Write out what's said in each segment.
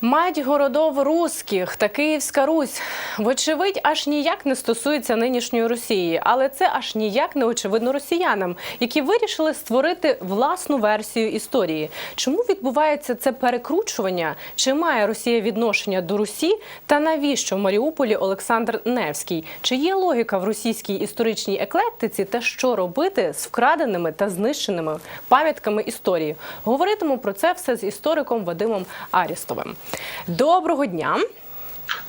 Мать городов руських та Київська Русь, вочевидь, аж ніяк не стосується нинішньої Росії, але це аж ніяк не очевидно росіянам, які вирішили створити власну версію історії. Чому відбувається це перекручування? Чи має Росія відношення до Русі? Та навіщо в Маріуполі Олександр Невський? Чи є логіка в російській історичній еклектиці та що робити з вкраденими та знищеними пам'ятками історії? Говоритиму про це все з істориком Вадимом Арістовим. Доброго дня.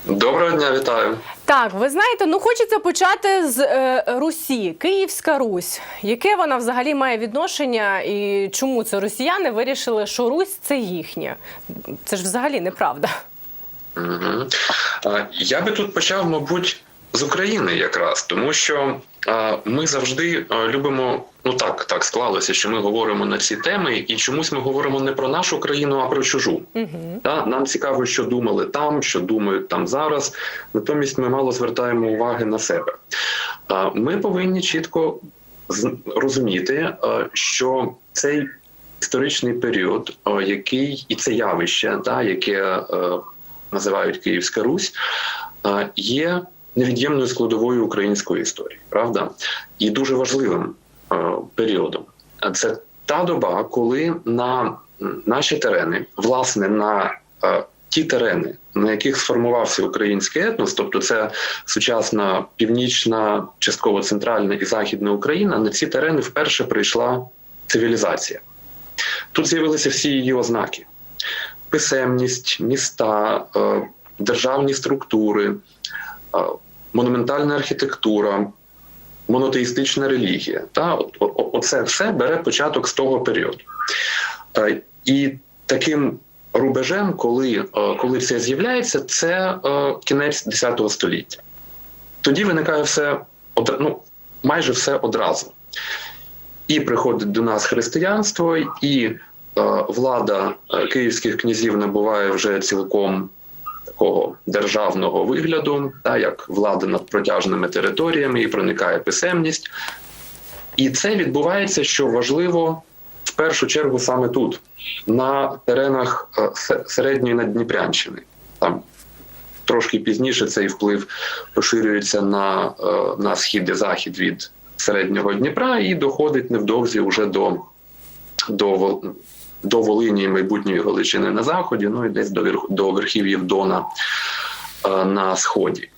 Доброго дня, вітаю. Так, ви знаєте, ну хочеться почати з е, Русі, Київська Русь. Яке вона взагалі має відношення і чому це росіяни вирішили, що Русь це їхнє? Це ж взагалі неправда. Угу. Я би тут почав, мабуть, з України якраз, тому що ми завжди любимо. Ну так, так склалося, що ми говоримо на ці теми, і чомусь ми говоримо не про нашу країну, а про чужу. Угу. Та нам цікаво, що думали там, що думають там зараз. Натомість ми мало звертаємо уваги на себе. Ми повинні чітко розуміти, що цей історичний період, який і це явище, та яке е, називають Київська Русь, є невід'ємною складовою української історії, правда? І дуже важливим е, періодом. Це та доба, коли на наші терени, власне, на е, ті терени, на яких сформувався український етнос, тобто це сучасна північна, частково центральна і західна Україна, на ці терени вперше прийшла цивілізація. Тут з'явилися всі її ознаки: писемність, міста, е, державні структури, е, монументальна архітектура, монотеїстична релігія. Та от, о- о- оце все бере початок з того періоду. Е, І таким рубежем, коли, е, коли це з'являється, це е, кінець X століття. Тоді виникає все ну, майже все одразу. І приходить до нас християнство, і влада київських князів набуває вже цілком такого державного вигляду, та як влада над протяжними територіями і проникає писемність. І це відбувається, що важливо в першу чергу саме тут, на теренах е, середньої Наддніпрянщини. Там трошки пізніше цей вплив поширюється на, е, на схід і захід від середнього Дніпра і доходить невдовзі вже до, до, до Волині майбутньої Галичини на заході, ну і десь до, верх, до верхів'їв Дона е, на сході.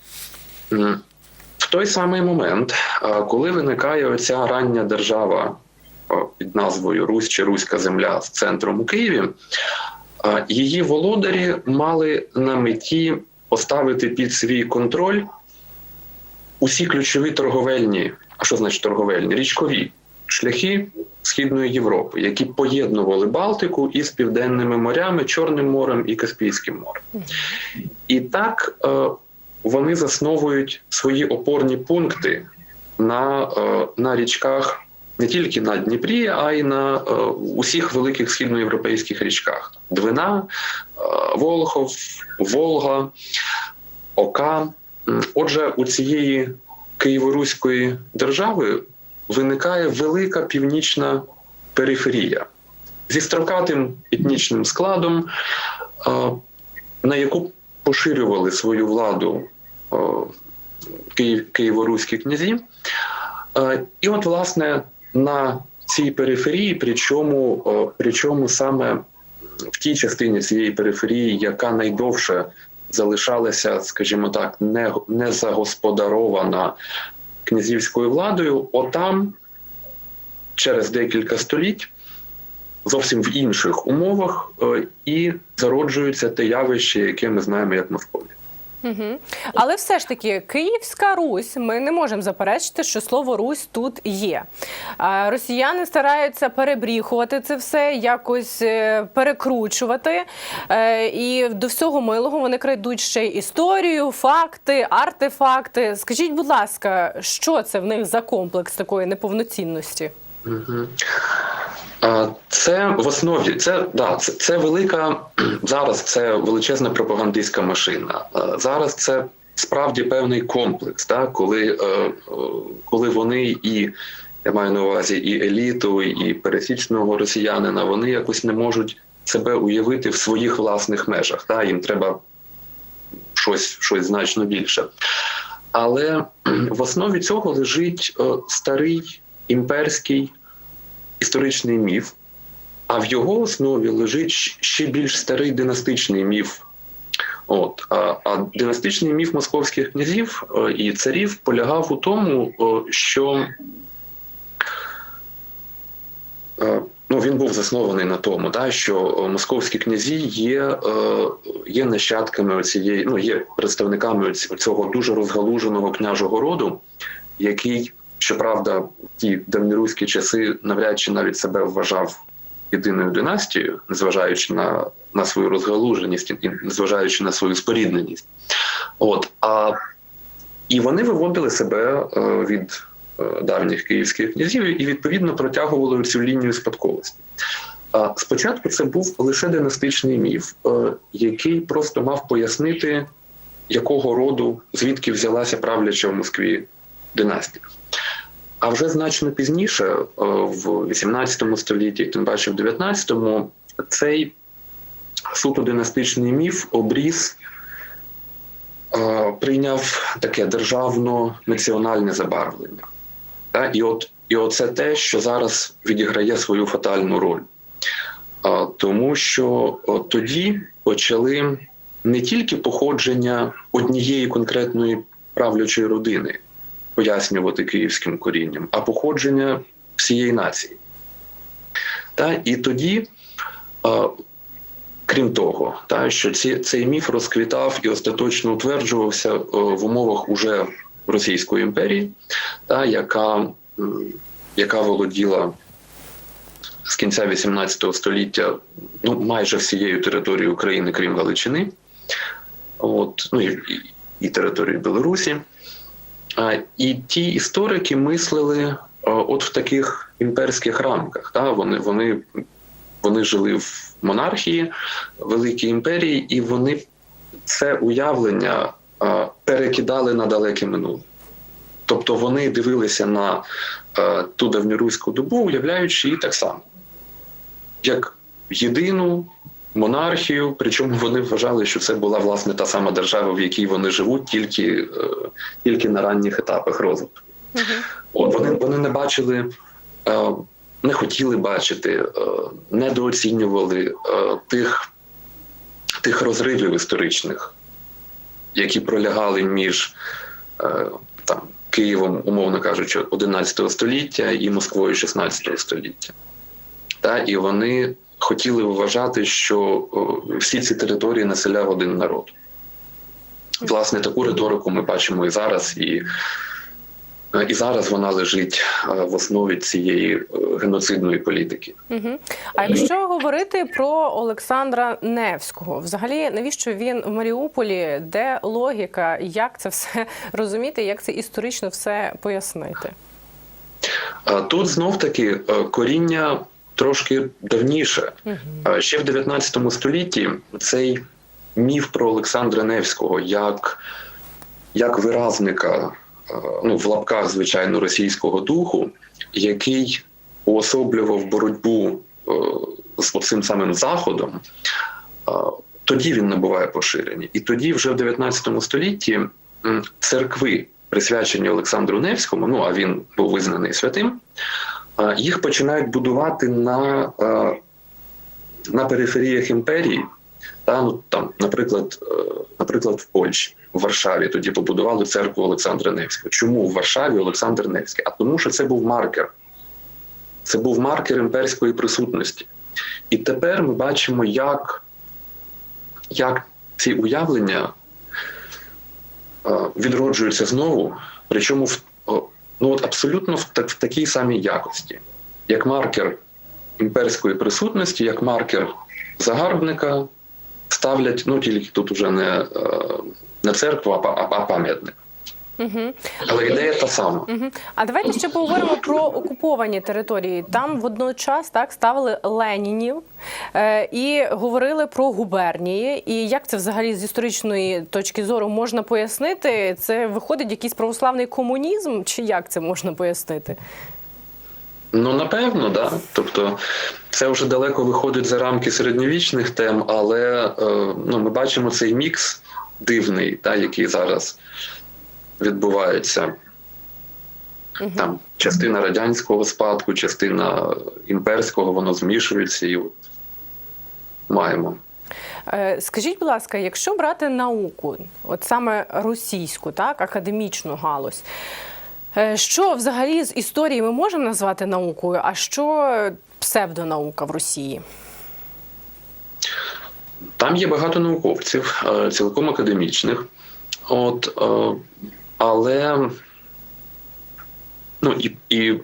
В той самий момент, е, коли виникає оця рання держава е, під назвою Русь чи Руська земля з центром у Києві, її володарі мали на меті поставити під свій контроль усі ключові торговельні, а що значить торговельні? Річкові шляхи Східної Європи, які поєднували Балтику із південними морями, Чорним морем і Каспійським морем. І так е, вони засновують свої опорні пункти на, е, на річках не тільки на Дніпрі, а й на е, усіх великих східноєвропейських річках: Двина, е, Волхов, Волга, Ока. Отже, у цієї Києво-Руської держави виникає велика північна периферія зі строкатим етнічним складом, е, на яку поширювали свою владу е, києво-руські князі. Е, І от, власне, на цій периферії, причому, причому саме в тій частині цієї периферії, яка найдовше залишалася, скажімо так, не, не загосподарована князівською владою, отам через декілька століть, зовсім в інших умовах, е, і зароджується те явище, яке ми знаємо як Московія. Угу. Але все ж таки, Київська Русь, ми не можемо заперечити, що слово Русь тут є. Росіяни стараються перебріхувати це все, якось е, перекручувати. Е, І до всього милого вони крадуть ще історію, факти, артефакти. Скажіть, будь ласка, що це в них за комплекс такої неповноцінності? Це в основі це да, це, це велика зараз. Це величезна пропагандистська машина. Зараз це справді певний комплекс, так, коли, е, е, коли вони і я маю на увазі і еліту, і пересічного росіянина, вони якось не можуть себе уявити в своїх власних межах. Та? Їм треба щось, щось значно більше. Але в основі цього лежить е, старий імперський історичний міф, а в його основі лежить ще більш старий династичний міф. От, а, а династичний міф московських князів е, і царів полягав у тому, е, що е, ну, він був заснований на тому, да, що московські князі є, є нащадками цієї, ну, є представниками цього дуже розгалуженого княжого роду, який, щоправда, ті давньоруські часи навряд чи навіть себе вважав єдиною династією, незважаючи на, на свою розгалуженість і незважаючи на свою спорідненість. От, а, і вони виводили себе е, від е, давніх київських князів і відповідно протягували цю лінію спадковості. А спочатку це був лише династичний міф, е, який просто мав пояснити, якого роду, звідки взялася правляча в Москві династія. А вже значно пізніше, е, в 18 столітті, тим паче в 19-му, цей суто династичний міф обріз е, прийняв таке державно-національне забарвлення. І от і оце те, що зараз відіграє свою фатальну роль. Тому що тоді почали не тільки походження однієї конкретної правлячої родини пояснювати київським корінням, а походження всієї нації. Та? І тоді, а, крім того, та, що ці, цей міф розквітав і остаточно утверджувався о, в умовах уже Російської імперії, та, яка, яка володіла з кінця XVIII століття ну, майже всією територією України, крім Галичини, от, ну, і, і території Білорусі. І ті історики мислили от в таких імперських рамках. Та? Вони, вони, вони жили в монархії, великій імперії, і вони це уявлення перекидали на далеке минуле. Тобто вони дивилися на е, ту давньоруську добу, уявляючи її так само, як єдину монархію, причому вони вважали, що це була власне та сама держава, в якій вони живуть, тільки, е, тільки на ранніх етапах розвитку. От вони, вони не бачили, е, не хотіли бачити, е, недооцінювали тих, тих розривів історичних, які пролягали між там, Києвом, умовно кажучи, 11 століття і Москвою 16 століття. Та, і вони хотіли вважати, що всі ці території населяв один народ. Власне, таку риторику ми бачимо і зараз, і, е, і зараз вона лежить е, в основі цієї е, геноцидної політики. Угу. А якщо говорити про Олександра Невського, взагалі навіщо він в Маріуполі? Де логіка? Як це все розуміти? Як це історично все пояснити? Тут знов таки е, коріння трошки давніше. Ще в 19 столітті цей міф про Олександра Невського як, як виразника, е, ну, в лапках, звичайно, російського духу, який уособлював боротьбу е, з цим самим Заходом, е, тоді він набуває поширення. І тоді, вже в 19 столітті, церкви, присвячені Олександру Невському, ну а він був визнаний святим, їх починають будувати на, е, на периферіях імперії. Та, ну, там, наприклад, е, наприклад, в Польщі, в Варшаві тоді побудували церкву Олександра Невського. Чому в Варшаві Олександр Невський? А тому, що це був маркер. Це був маркер імперської присутності. І тепер ми бачимо, як, як ці уявлення е, відроджуються знову, причому в, ну, от абсолютно в, так, в такій самій якості, як маркер імперської присутності, як маркер загарбника, ставлять, ну тільки тут уже не, е, не церкву, а, па- а, а пам'ятник. Угу. Але ідея та сама. Угу. А давайте ще поговоримо про окуповані території. Там водночас так ставили Ленінів е, і говорили про губернії. І як це взагалі з історичної точки зору можна пояснити? Це виходить якийсь православний комунізм, чи як це можна пояснити? Ну, напевно, да. Тобто, це вже далеко виходить за рамки середньовічних тем, але е, ну, ми бачимо цей мікс дивний, та, який зараз відбувається. Там частина радянського спадку, частина імперського, воно змішується і от маємо. Е, Скажіть, будь ласка, якщо брати науку, от саме російську, так, академічну галузь, е, що взагалі з історії ми можемо назвати наукою, а що псевдонаука в Росії? Там є багато науковців, е, цілком академічних. От, але ну, і, і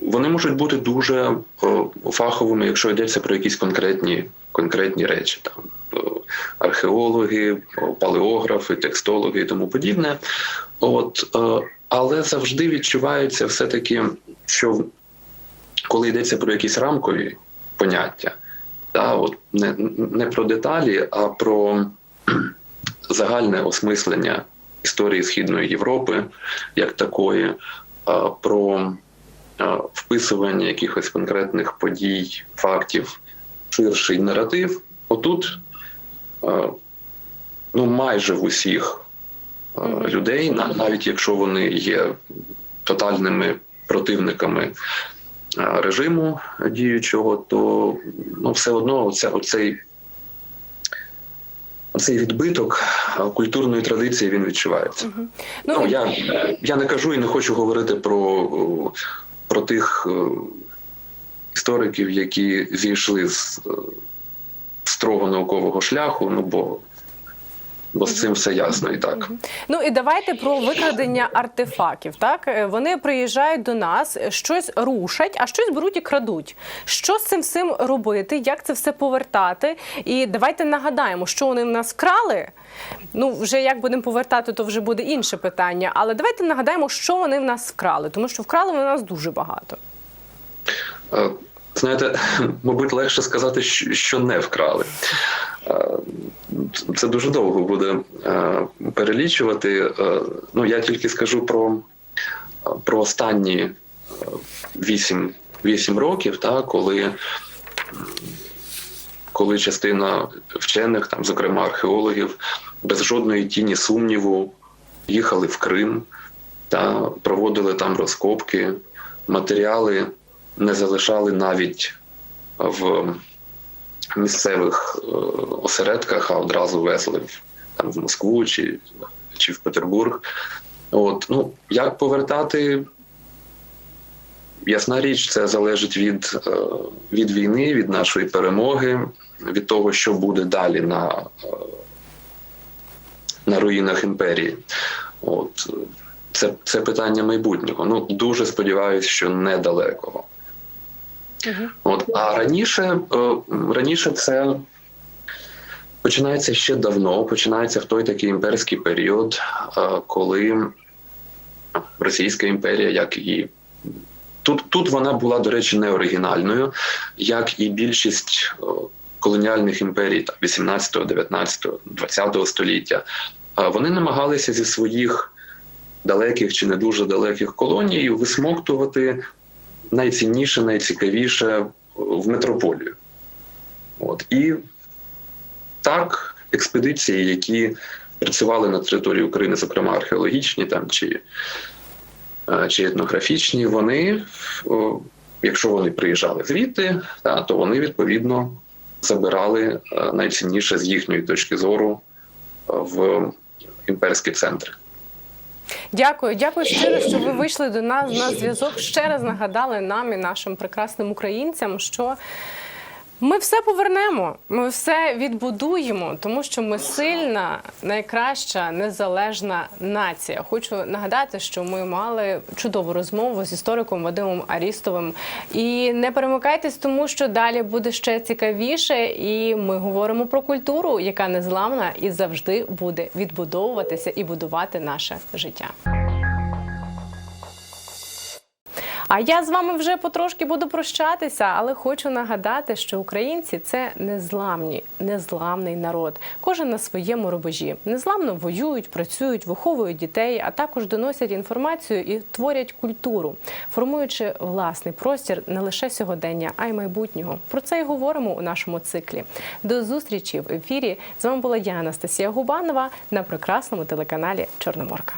вони можуть бути дуже е, фаховими, якщо йдеться про якісь конкретні, конкретні речі. Там, е, археологи, палеографи, текстологи і тому подібне. От, е, але завжди відчувається все-таки, що коли йдеться про якісь рамкові поняття, та, от не, не про деталі, а про загальне осмислення історії Східної Європи як такої, про вписування якихось конкретних подій, фактів, ширший наратив. Отут ну, майже в усіх людей, навіть якщо вони є тотальними противниками режиму діючого, то ну, все одно оця, оцей, оцей відбиток культурної традиції він відчувається. Ну, Ну, я, я не кажу і не хочу говорити про, про тих е, істориків, які зійшли з е, строго наукового шляху, ну бо, бо з цим все ясно і так. Ну і давайте про викрадення артефактів. Так Е, вони приїжджають до нас, щось рушать, а щось беруть і крадуть. Що з цим всім робити? Як це все повертати? І давайте нагадаємо, що вони в нас крали. Ну, вже як будемо повертати, то вже буде інше питання. Але давайте нагадаємо, що вони в нас вкрали, тому що вкрали вони в нас дуже багато. Знаєте, мабуть, легше сказати, що не вкрали. Е, Це дуже довго буде е, перелічувати. Е, Ну, я тільки скажу про, про останні е, вісім, вісім років, та, коли, коли частина вчених, там, зокрема археологів, без жодної тіні сумніву їхали в Крим та проводили там розкопки, матеріали не залишали навіть в місцевих е, осередках, а одразу везли в, там, в Москву чи, чи в Петербург. От, ну, як повертати? Ясна річ, це залежить від, е, від війни, від нашої перемоги, від того, що буде далі на, е, на руїнах імперії. От, е, це, це питання майбутнього. Ну, дуже сподіваюся, що недалекого. От, а раніше, е, раніше це починається ще давно, починається в той такий імперський період, е, коли Російська імперія, як і тут, тут вона була, до речі, не оригінальною, як і більшість е, колоніальних імперій там, 18, 19, 20 століття, вони намагалися зі своїх далеких чи не дуже далеких колоній висмоктувати найцінніше, найцікавіше в метрополію. От. І так, експедиції, які працювали на території України, зокрема археологічні там, чи, е, чи етнографічні, вони, якщо вони приїжджали звідти, та, то вони відповідно забирали е, найцінніше з їхньої точки зору е, в імперські центри. Дякую, дякую щиро, що ви вийшли до нас на зв'язок. Ще раз нагадали нам і нашим прекрасним українцям, що ми все повернемо, ми все відбудуємо, тому що ми сильна, найкраща, незалежна нація. Хочу нагадати, що ми мали чудову розмову з істориком Вадимом Арістовим. І не перемикайтесь, тому що далі буде ще цікавіше, і ми говоримо про культуру, яка незламна і завжди буде відбудовуватися і будувати наше життя. А я з вами вже потрошки буду прощатися, але хочу нагадати, що українці це незламні, незламний народ. Кожен на своєму рубежі. Незламно воюють, працюють, виховують дітей, а також доносять інформацію і творять культуру, формуючи власний простір не лише сьогодення, а й майбутнього. Про це і говоримо у нашому циклі. До зустрічі в ефірі. З вами була я, Анастасія Губанова, на прекрасному телеканалі Чорноморка.